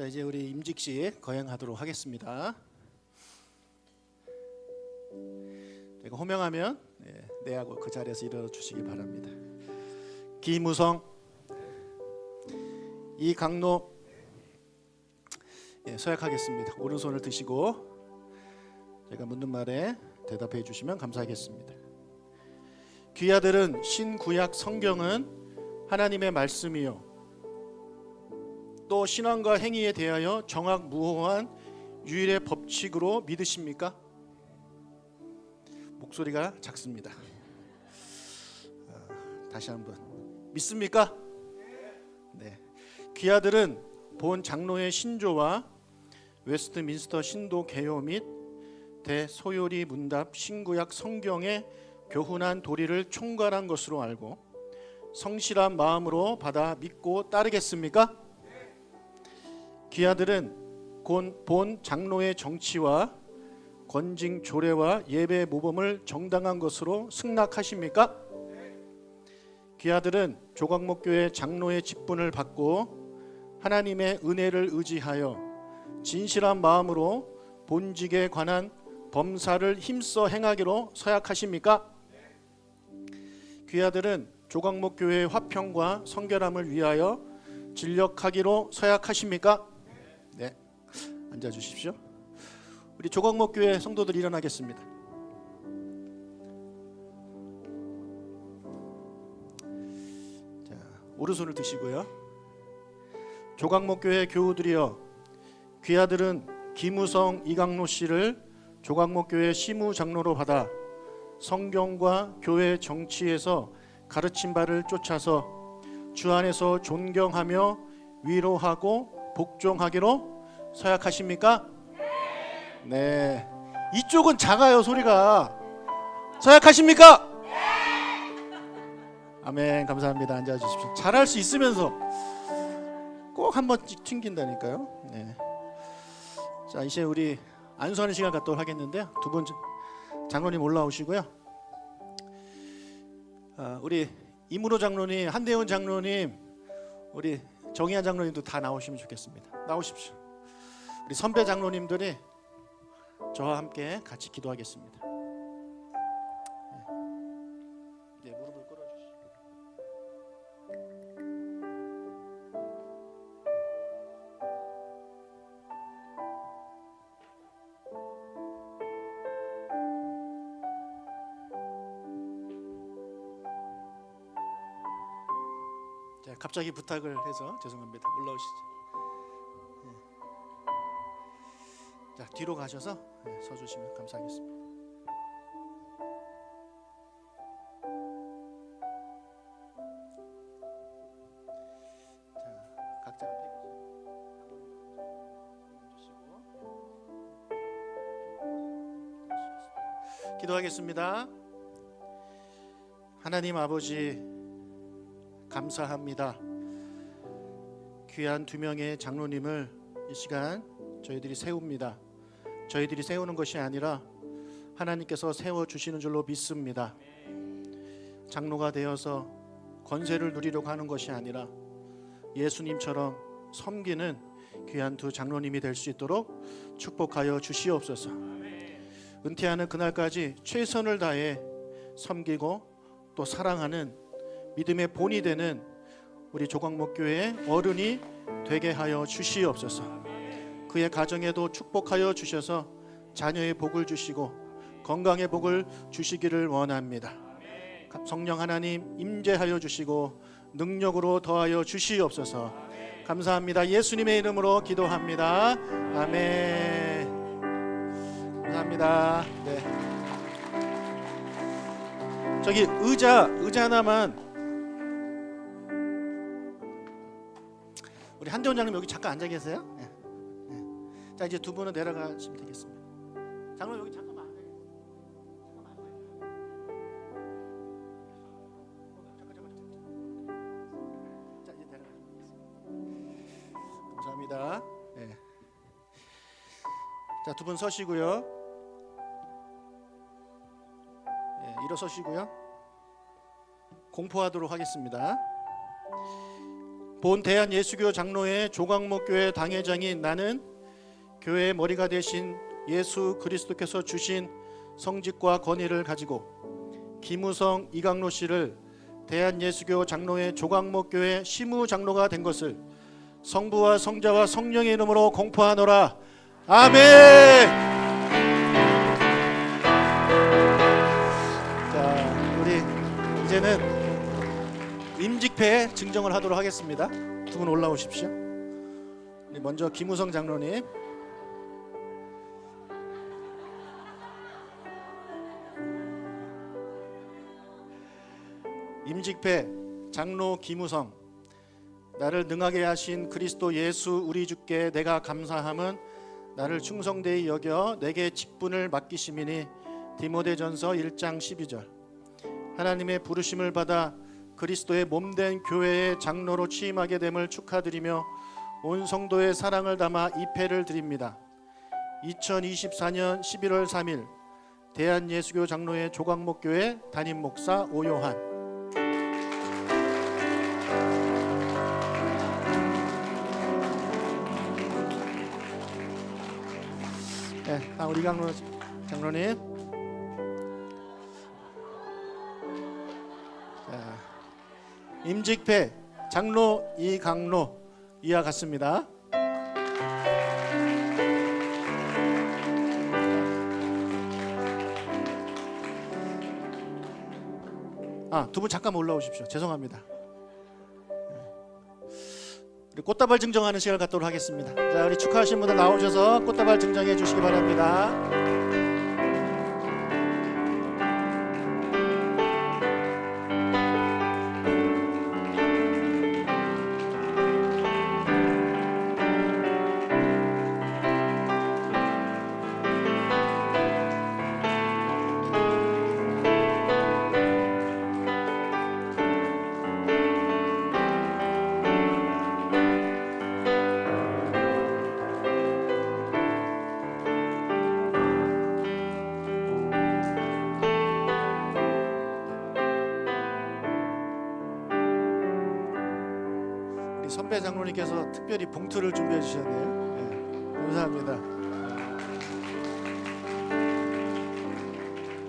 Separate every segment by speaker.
Speaker 1: 자 이제 우리 임직 씨 거행하도록 하겠습니다. 제가 호명하면 예, 내하고 그 자리에서 일어나 주시기 바랍니다. 김우성, 이강로 예, 서약하겠습니다. 오른손을 드시고 제가 묻는 말에 대답해 주시면 감사하겠습니다. 귀하들은 신구약 성경은 하나님의 말씀이요 또 신앙과 행위에 대하여 정확 무호한 유일의 법칙으로 믿으십니까? 목소리가 작습니다. 아, 다시 한번 믿습니까? 네. 귀하들은 본 장로의 신조와 웨스트민스터 신도 개요 및 대소요리 문답 신구약 성경의 교훈한 도리를 총괄한 것으로 알고 성실한 마음으로 받아 믿고 따르겠습니까? 귀하들은 곤- 본 장로의 정치와 권징 조례와 예배 모범을 정당한 것으로 승낙하십니까? 귀하들은 조각목교회 장로의 직분을 받고 하나님의 은혜를 의지하여 진실한 마음으로 본직에 관한 범사를 힘써 행하기로 서약하십니까? 귀하들은 조각목교회의 화평과 성결함을 위하여 진력하기로 서약하십니까? 네, 앉아 주십시오. 우리 조각목교회 성도들 일어나겠습니다. 자, 오른손을 드시고요. 조각목교회 교우들이여 귀하들은 김우성 이강로 씨를 조각목교회 시무 장로로 받아 성경과 교회 정치에서 가르친 바를 쫓아서 주 안에서 존경하며 위로하고 복종하기로 서약하십니까? 네. 이쪽은 작아요 소리가. 서약하십니까? 아멘 감사합니다. 앉아 주십시오. 잘할 수 있으면서 꼭 한 번씩 튕긴다니까요. 네. 자 이제 우리 안수하는 시간 갖도록 하겠는데요. 두 분 장로님 올라오시고요. 아, 우리 이문호 장로님, 한대훈 장로님, 우리 정희한 장로님도 다 나오시면 좋겠습니다. 나오십시오. 우리 선배 장로님들이 저와 함께 같이 기도하겠습니다. 네, 네, 갑자기 부탁을 해서 죄송합니다. 올라오시죠. 뒤로 가셔서 네, 서주시면 감사하겠습니다. 기도하겠습니다. 하나님 아버지 감사합니다. 귀한 두 명의 장로님을 이 시간 저희들이 세웁니다. 저희들이 세우는 것이 아니라 하나님께서 세워 주시는 줄로 믿습니다. 장로가 되어서 권세를 누리려고 하는 것이 아니라 예수님처럼 섬기는 귀한 두 장로님이 될 수 있도록 축복하여 주시옵소서. 은퇴하는 그날까지 최선을 다해 섬기고 또 사랑하는 믿음의 본이 되는 우리 조광목 교회 어른이 되게 하여 주시옵소서. 그의 가정에도 축복하여 주셔서 자녀의 복을 주시고 건강의 복을 주시기를 원합니다. 성령 하나님 임재하여 주시고 능력으로 더하여 주시옵소서. 감사합니다. 예수님의 이름으로 기도합니다. 아멘. 감사합니다. 네. 저기 의자 의자 하나만 우리 한대원 장님 여기 잠깐 앉아 계세요. 예. 예. 자 이제 두 분은 내려가시면 되겠습니다. 장로 여기. 잠깐 잠깐 잠깐. 자 이제 내려가시면 되겠습니다. 감사합니다. 예. 자두 분 서시고요. 예, 일어서시고요. 공포하도록 하겠습니다. 본 대한 예수교 장로회 조광목 교회 당회장인 나는 교회의 머리가 되신 예수 그리스도께서 주신 성직과 권위를 가지고 김우성 이강로 씨를 대한 예수교 장로회 조광목 교회 시무 장로가 된 것을 성부와 성자와 성령의 이름으로 공포하노라. 아멘. 자, 우리 이제는 임직패 증정을 하도록 하겠습니다. 두 분 올라오십시오. 먼저 김우성 장로님. 임직패 장로 김우성 나를 능하게 하신 그리스도 예수 우리 주께 내가 감사함은 나를 충성되이 여겨 내게 직분을 맡기심이니 디모데전서 1장 12절 하나님의 부르심을 받아 그리스도의 몸된 교회의 장로로 취임하게 됨을 축하드리며 온 성도의 사랑을 담아 이패를 드립니다. 2024년 11월 3일 대한예수교 장로회 조광목교회 담임 목사 오요한 네, 아, 우리 강로 장로님. 자, 임직패 장로 이강로 이와 같습니다. 아, 두 분 잠깐 올라오십시오. 죄송합니다. 우리 꽃다발 증정하는 시간을 갖도록 하겠습니다. 자, 우리 축하하신 분들 나오셔서 꽃다발 증정해 주시기 바랍니다. 장로님께서 특별히 봉투를 준비해 주셨네요. 네, 감사합니다.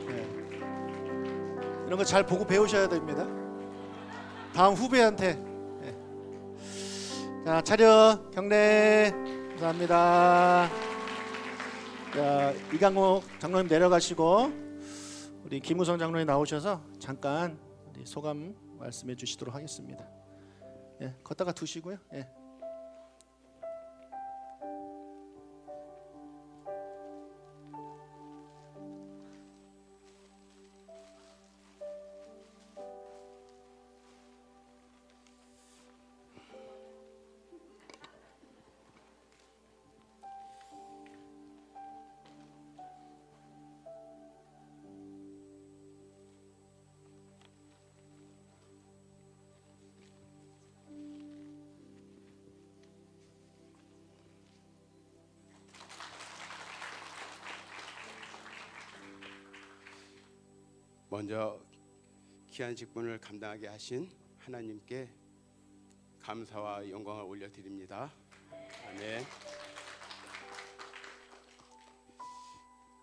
Speaker 1: 네. 이런 거 잘 보고 배우셔야 됩니다. 다음 후배한테. 네. 자 차렷 경례 감사합니다. 자 이강호 장로님 내려가시고 우리 김우성 장로님 나오셔서 잠깐 소감 말씀해 주시도록 하겠습니다. 예, 걷다가 두시고요. 예.
Speaker 2: 먼저 귀한 직분을 감당하게 하신 하나님께 감사와 영광을 올려드립니다. 아멘.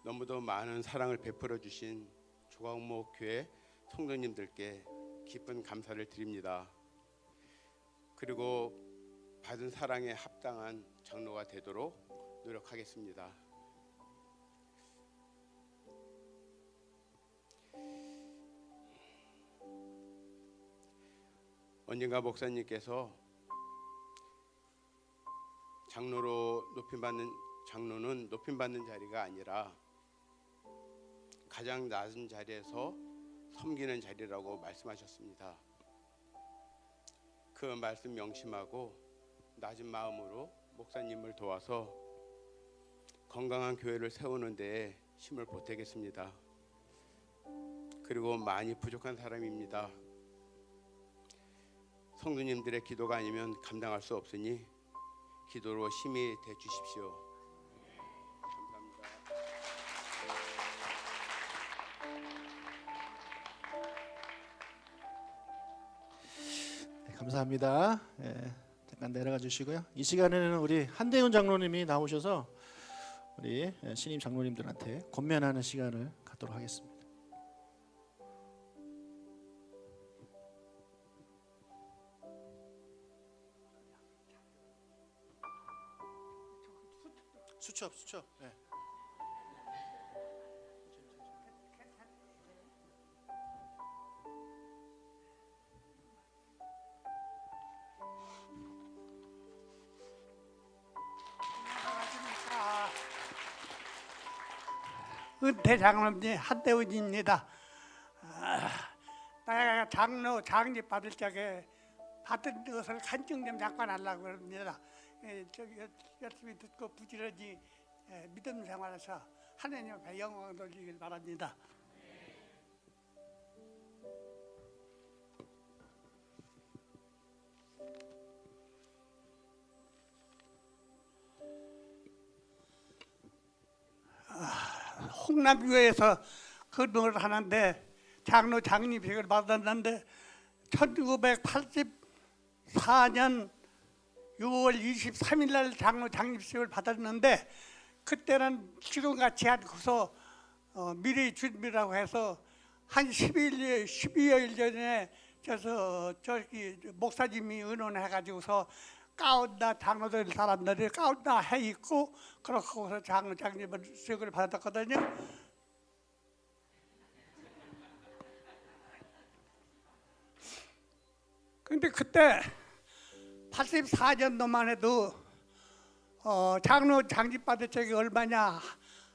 Speaker 2: 너무도 많은 사랑을 베풀어 주신 조광목 교회 성도님들께 깊은 감사를 드립니다. 그리고 받은 사랑에 합당한 장로가 되도록 노력하겠습니다. 언젠가 목사님께서 장로로 높임 받는 장로는 높임 받는 자리가 아니라 가장 낮은 자리에서 섬기는 자리라고 말씀하셨습니다. 그 말씀 명심하고 낮은 마음으로 목사님을 도와서 건강한 교회를 세우는 데에 힘을 보태겠습니다. 그리고 많이 부족한 사람입니다. 성도님들의 기도가 아니면 감당할 수 없으니 기도로 힘이 돼 주십시오.
Speaker 1: 네, 감사합니다. 예, 잠깐 내려가 주시고요. 이 시간에는 우리 한대훈 장로님이 나오셔서 우리 예, 신임 장로님들한테 권면하는 시간을 갖도록 하겠습니다. 수첩 수첩. 예.
Speaker 3: 은퇴 장로님 한대훈입니다. 아, 내가 장로 장립 받을 적에 받은 것을 간증 좀 잠깐 하려고 합니다. 예, 저기 여- 열심히 듣고 부지런히 예, 믿음 생활에서 하나님 앞에 영광 돌리길 바랍니다. 홍남교에서 근무를 하는데 장로 장립식을 받았는데 1984년 6월 23일 날 장립식을 받았는데 그때는 지금 같이 않고서 어, 미리 준비라고 해서 한 10일, 12일 전에 저서 저기 목사님이 의논해 가지고서 가운다 장로들 사람들이 가운다 해 있고 그렇고서 장로 장립을 수익을 받았거든요. 근데 그때 84년도만 해도 어, 장로 장집 받을 적이 얼마냐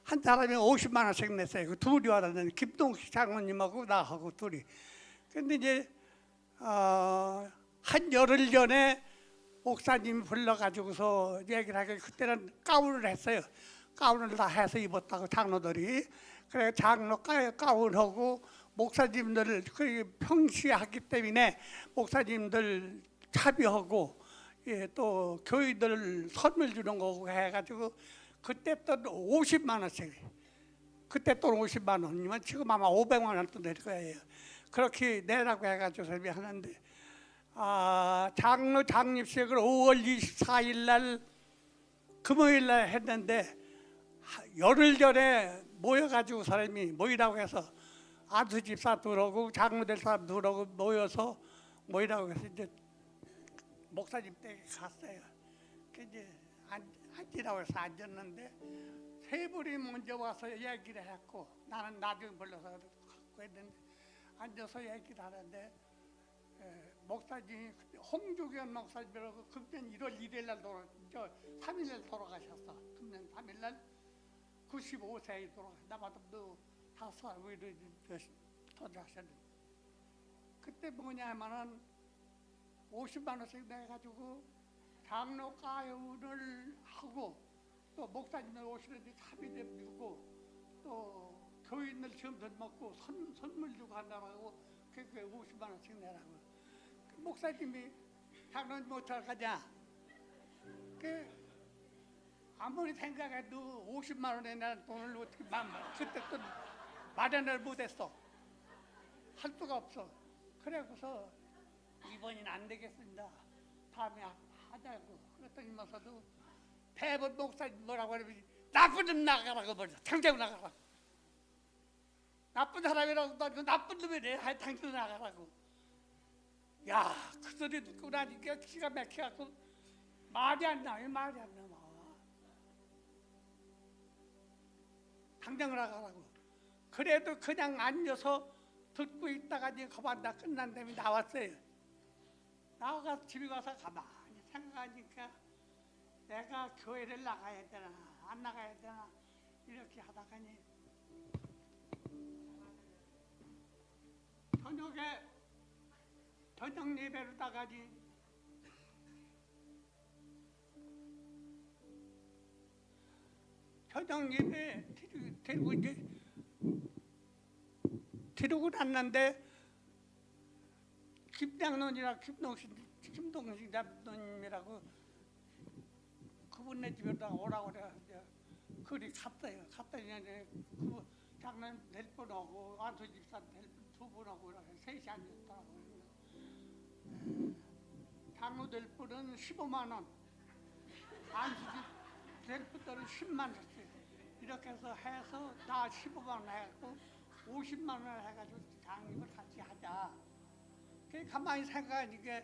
Speaker 3: 한 사람이 50만 원씩 냈어요. 그 둘이 왔는데 김동식 장로님하고 나하고 둘이. 근데 이제 어, 한 열흘 전에 목사님 불러가지고서 얘기를 하게 그때는 가운을 했어요. 가운을 다 해서 입었다고 장로들이. 그래 장로 가- 가운하고 목사님들 그 평시하기 때문에 목사님들 차비하고 예, 또 교인들 선물 주는 거고 해가지고 그때 또 50만 원씩 그때 또 50만 원이면 지금 아마 500만 원도 낼 거예요. 그렇게 내라고 해가지고 설명하는데 아, 장로 장립식을 5월 24일 날 금요일 날 했는데 하- 열흘 전에 모여가지고 사람이 모이라고 해서 안수 집사 들어오고 장로될 사람 들어오고 모여서 모이라고 해서 이제 목사님 댁에 갔어요. 그 이제 앉, 앉으라고 해서 앉았는데 세 분이 먼저 와서 얘기를 했고 나는 나중에 불러서 갖고 했는데 앉아서 얘기를 하는데 에, 목사님이 홍주견 목사님이라고 금년 1월 1일 날 돌아 저 3일 날 돌아가셨어. 금년 3일 날 95세에 돌아가. 나보다 너 다섯 살 위로 돌아가셨는데 그때 뭐냐면은 50만 원씩 내가지고 장로 가운을 하고 또 목사님들 오시는데 차비 좀 주고 또 교인들 점들 먹고 선, 선물 주고 한다고 그게 50만 원씩 내라고. 그 목사님이 장로님 못할 가냐? 그 아무리 생각해도 50만 원에 난 돈을 어떻게 마, 그때 또 마련을 못했어. 할 수가 없어. 그래고서 이번엔 안 되겠습니다. 다음에 하- 하자고. 그랬더니면서도 대본 목사님 뭐라고 그러면 나쁜 놈 나가라고 버려. 당장 나가라. 나쁜 사람이라고 너 나쁜 놈이래. 하 당장 나가라고. 야, 그 소리 듣고 나니까 기가 막혀갖고 말이 안 나요. 말이 안 나와. 당장 나가라고. 그래도 그냥 앉아서 듣고 있다가 이제 그만 다 끝난 다음에 나왔어요. 나와서 집에 가서 가만히 생각하니까 내가 교회를 나가야 되나 안 나가야 되나 이렇게 하다가니 저녁에 저녁 예배로 나가지 저녁 예배 드리고 이제 드리고 났는데 김장론이라 김동신 김동신 장로님이라고 그분네 집에다 오라고 그래가지고 그리 갔어요. 갔더니 이제 그 장로님 델분 오고 안수 집사 델분 두분 오고 이렇게 셋이 앉았더라고요. 장로 될 분은 15만 원, 안수 집 될 분들은 10만 원씩 이렇게 해서 해서 나 15만 원 해갖고 50만 원 해가지고 장님을 같이 하자. 그 가만히 생각하니까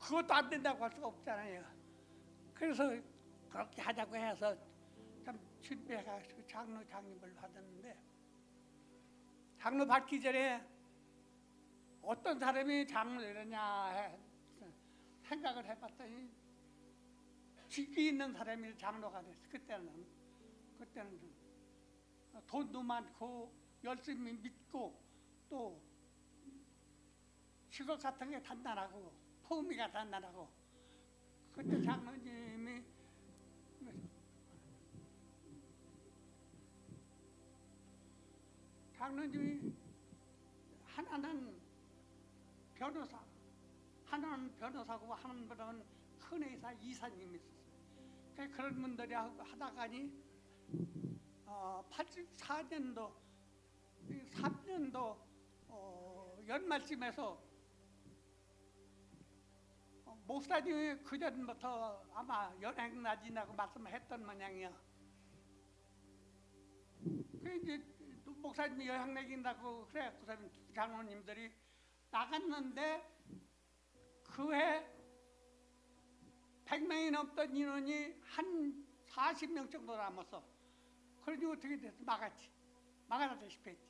Speaker 3: 그것도 안 된다고 할 수가 없잖아요. 그래서 그렇게 하자고 해서 참 준비해가지고 장로 장님을 받았는데 장로 받기 전에 어떤 사람이 장로되느냐 해 생각을 해봤더니 직위 있는 사람이 장로가 됐어. 그때는 그때는 좀 돈도 많고 열심히 믿고 또 직업 같은 게 단단하고 품위가 단단하고 그때 장로님이 장로님이 하나는 변호사, 하나는 변호사고 하나는 큰 회사 이사님이 있었어요. 그 그런 분들이 하- 하다가니 어, 84년도 3년도 어, 연말쯤에서 어, 목사님이 그 전부터 아마 연행 나 지나고 말씀했던 모양이야. 그 이제 또 목사님이 여행 내긴다고 그래 그 사람 장로님들이 나갔는데 그 해 100명이 넘던 인원이 한 40명 정도 남았어. 그러니 어떻게 됐어? 막았지. 막아다시피 했지.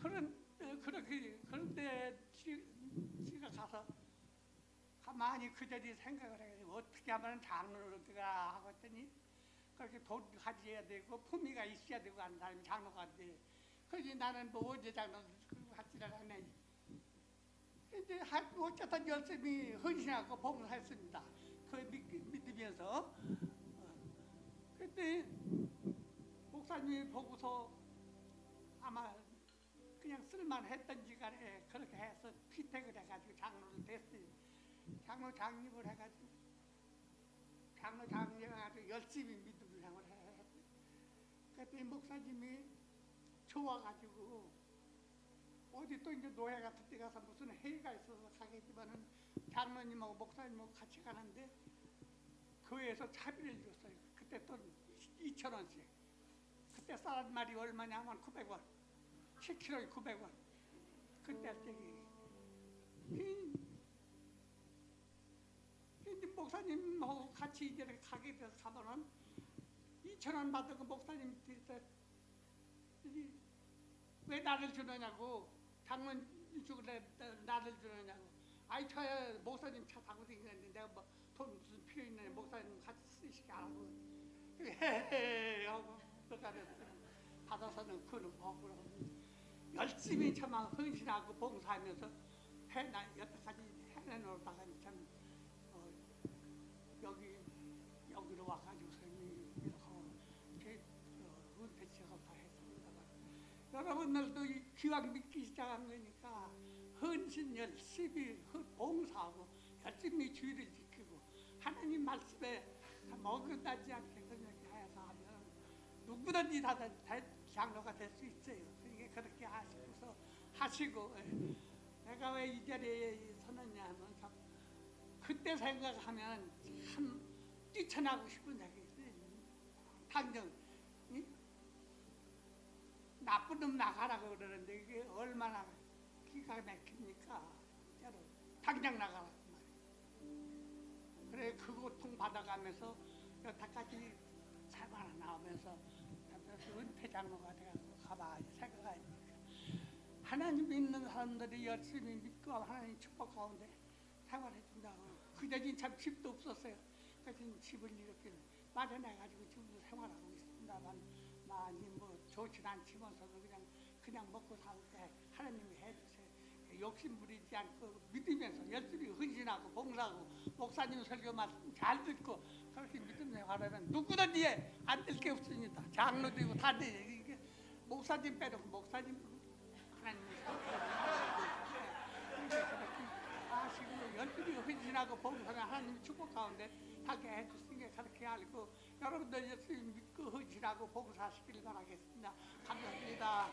Speaker 3: 그런 어, 그렇게 그런데 지, 지가 가서 가만히 그 자리에 생각을 해가지고 어떻게 하면 장로를 들어가 하고 했더니 그렇게 돈 가져야 되고 품위가 있어야 되고 하는 사람이 장로가 돼. 그러지 나는 뭐 언제 장로 같지를 않네. 이제 하- 어쨌든 열심히 헌신하고 봉사했습니다. 그 믿, 믿으면서. 어. 그때 목사님이 보고서 아마 그냥 쓸만했던지 간에 그렇게 해서 피택을 해가지고 장로를 됐어요. 장로 장립을 해가지고 장로 장립을 해가지고 열심히 믿음을 생활을 해. 그때 목사님이 좋아가지고 어디 또 이제 노예 같은 데 가서 무슨 회의가 있어서 가겠지만은 장로님하고 목사님하고 같이 가는데 교회에서 차비를 줬어요. 그때 또 2천 원씩. 그때 쌀 말이 얼마냐면 900원. 10kg에 900원. 그때 저기 목사님하고 같이 이제 가게 돼서 가면은 2천 원 받은 그 목사님 왜 나를 주느냐고 장로님 죽을래 나를 주느냐고. 아이 저야 목사님 차 타고 다니는데 내가 뭐 돈 무슨 필요 있느냐 목사님 같이 쓰시게 하라고 헤헤 하고 그까지 받아서는 그는 거고. 열심히 참아 헌신하고 봉사하면서 해나 여태까지 해내놓다가 참 어, 여기 여기로 와가지고 이렇게 이렇게 어, 은퇴 취업 다 했습니다만 여러분들도 이 기왕 믿기 시작한 거니까 헌신 열심히 헌- 봉사하고 열심히 주의를 지키고 하나님 말씀에 먹어다지 않게 그냥 해서 하면 누구든지 다, 다 장로가 될 수 있어요. 그러니까 그렇게 하시고서 하시고 예. 내가 왜 이 자리에 서느냐 하면 참 그때 생각하면 참 뛰쳐나고 싶은 생각이. 당장 이? 나쁜 놈 나가라고 그러는데 이게 얼마나 기가 막힙니까? 진짜로 당장 나가라 그. 그래 그 고통 받아가면서 여태까지 살바나 나오면서 그래서 은퇴 장로가 돼가지고 가만히 생각하니까 하나님 믿는 사람들이 열심히 믿고 하나님 축복 가운데 생활해 준다고 그전엔 참 집도 없었어요. 그래서 집을 이렇게 마련해가지고 지금도 생활하고 있습니다만 많이 뭐 좋진 않지만서도 그냥 그냥 먹고 살때 하나님이 해주세요. 욕심 부리지 않고 믿으면서 열심히 헌신하고 봉사하고 목사님 설교 말씀 잘 듣고 그렇게 믿음 생활하면 누구든지 안 될 게 없습니다. 장로되고 다 돼. 이게 목사님 빼놓고 목사님 하나님이 아시고 열심히 헌신하고 봉사는 하나님 축복 가운데 하게 해주시니 그렇게 알고 여러분들 열심히 믿고 헌신하고 봉사하시길 바라겠습니다. 감사합니다.